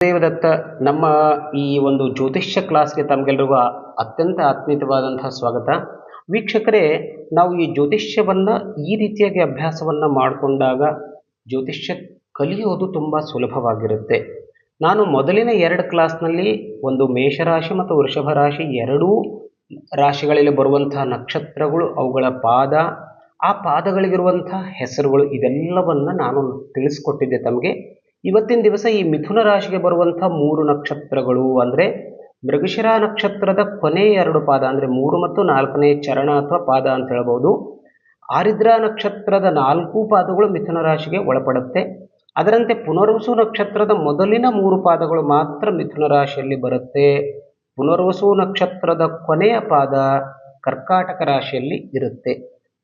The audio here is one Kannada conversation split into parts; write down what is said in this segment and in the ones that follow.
ದೇವದತ್ತ ನಮ್ಮ ಈ ಒಂದು ಜ್ಯೋತಿಷ್ಯ ಕ್ಲಾಸ್ಗೆ ತಮಗೆಲ್ಲರಿಗೂ ಅತ್ಯಂತ ಆತ್ಮೀಯವಾದಂತಹ ಸ್ವಾಗತ. ವೀಕ್ಷಕರೇ, ನಾವು ಈ ಜ್ಯೋತಿಷ್ಯವನ್ನು ಈ ರೀತಿಯಾಗಿ ಅಭ್ಯಾಸವನ್ನು ಮಾಡಿಕೊಂಡಾಗ ಜ್ಯೋತಿಷ್ಯ ಕಲಿಯೋದು ತುಂಬ ಸುಲಭವಾಗಿರುತ್ತೆ. ನಾನು ಮೊದಲಿನ ಎರಡು ಕ್ಲಾಸ್ನಲ್ಲಿ ಒಂದು ಮೇಷರಾಶಿ ಮತ್ತು ವೃಷಭ ರಾಶಿ ಎರಡೂ ರಾಶಿಗಳಲ್ಲಿ ಬರುವಂತಹ ನಕ್ಷತ್ರಗಳು, ಅವುಗಳ ಪಾದ, ಆ ಪಾದಗಳಿಗಿರುವಂತಹ ಹೆಸರುಗಳು ಇದೆಲ್ಲವನ್ನು ನಾನು ತಿಳಿಸ್ಕೊಟ್ಟಿದ್ದೆ ತಮಗೆ. ಇವತ್ತಿನ ದಿವಸ ಈ ಮಿಥುನ ರಾಶಿಗೆ ಬರುವಂಥ ಮೂರು ನಕ್ಷತ್ರಗಳು ಅಂದರೆ ಮೃಗಶಿರ ನಕ್ಷತ್ರದ ಕೊನೆ ಎರಡು ಪಾದ ಅಂದರೆ ಮೂರು ಮತ್ತು ನಾಲ್ಕನೇ ಚರಣ ಅಥವಾ ಪಾದ ಅಂತ ಹೇಳ್ಬೋದು. ಆರಿದ್ರ ನಕ್ಷತ್ರದ ನಾಲ್ಕು ಪಾದಗಳು ಮಿಥುನ ರಾಶಿಗೆ ಒಳಪಡುತ್ತೆ. ಅದರಂತೆ ಪುನರ್ವಸು ನಕ್ಷತ್ರದ ಮೊದಲಿನ ಮೂರು ಪಾದಗಳು ಮಾತ್ರ ಮಿಥುನ ರಾಶಿಯಲ್ಲಿ ಬರುತ್ತೆ. ಪುನರ್ವಸು ನಕ್ಷತ್ರದ ಕೊನೆಯ ಪಾದ ಕರ್ಕಾಟಕ ರಾಶಿಯಲ್ಲಿ ಇರುತ್ತೆ.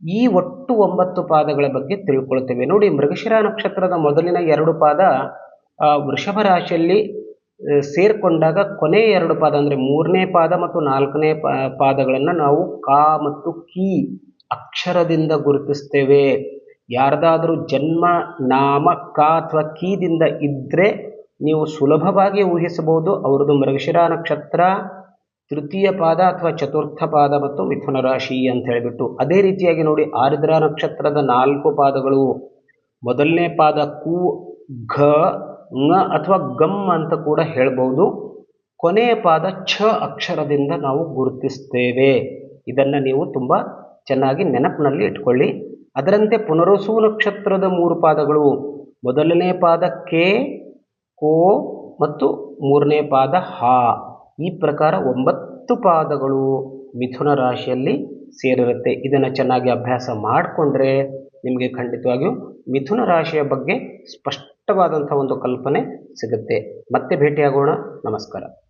ಈ ಒಟ್ಟು ಒಂಬತ್ತು ಪಾದಗಳ ಬಗ್ಗೆ ತಿಳ್ಕೊಳ್ತೇವೆ. ನೋಡಿ, ಮೃಗಶಿರ ನಕ್ಷತ್ರದ ಮೊದಲಿನ ಎರಡು ಪಾದ ವೃಷಭ ರಾಶಿಯಲ್ಲಿ ಸೇರಿಕೊಂಡಾಗ ಕೊನೆಯ ಎರಡು ಪಾದ ಅಂದರೆ ಮೂರನೇ ಪಾದ ಮತ್ತು ನಾಲ್ಕನೇ ಪಾದಗಳನ್ನು ನಾವು ಕಾ ಮತ್ತು ಕಿ ಅಕ್ಷರದಿಂದ ಗುರುತಿಸ್ತೇವೆ. ಯಾರ್ದಾದರೂ ಜನ್ಮ, ನಾಮ, ಕ ಅಥವಾ ಕೀದಿಂದ ಇದ್ದರೆ ನೀವು ಸುಲಭವಾಗಿ ಊಹಿಸಬಹುದು. ಅವ್ರದ್ದು ಮೃಗಶಿರ ನಕ್ಷತ್ರ ತೃತೀಯ ಪಾದ ಅಥವಾ ಚತುರ್ಥ ಪಾದ ಮತ್ತು ಮಿಥುನ ರಾಶಿ ಅಂತ ಹೇಳಿಬಿಟ್ಟು ಅದೇ ರೀತಿಯಾಗಿ ನೋಡಿ ಆರಿದ್ರ ನಕ್ಷತ್ರದ ನಾಲ್ಕು ಪಾದಗಳು. ಮೊದಲನೇ ಪಾದ ಕು, ಘ ङ ಅಥವಾ ಗಮ್ ಅಂತ ಕೂಡ ಹೇಳ್ಬೋದು. ಕೊನೆಯ ಪಾದ ಛ ಅಕ್ಷರದಿಂದ ನಾವು ಗುರುತಿಸ್ತೇವೆ. ಇದನ್ನು ನೀವು ತುಂಬ ಚೆನ್ನಾಗಿ ನೆನಪಿನಲ್ಲಿ ಇಟ್ಕೊಳ್ಳಿ. ಅದರಂತೆ ಪುನರಸು ನಕ್ಷತ್ರದ ಮೂರು ಪಾದಗಳು. ಮೊದಲನೇ ಪಾದ ಕೆ, ಕೋ ಮತ್ತು ಮೂರನೇ ಪಾದ ಹಾ. ಈ ಪ್ರಕಾರ ಒಂಬತ್ತು ಪಾದಗಳು ಮಿಥುನ ರಾಶಿಯಲ್ಲಿ ಸೇರಿರುತ್ತೆ. ಇದನ್ನು ಚೆನ್ನಾಗಿ ಅಭ್ಯಾಸ ಮಾಡಿಕೊಂಡ್ರೆ ನಿಮಗೆ ಖಂಡಿತವಾಗಿಯೂ ಮಿಥುನ ರಾಶಿಯ ಬಗ್ಗೆ ಸ್ಪಷ್ಟವಾದಂಥ ಒಂದು ಕಲ್ಪನೆ ಸಿಗುತ್ತೆ. ಮತ್ತೆ ಭೇಟಿಯಾಗೋಣ. ನಮಸ್ಕಾರ.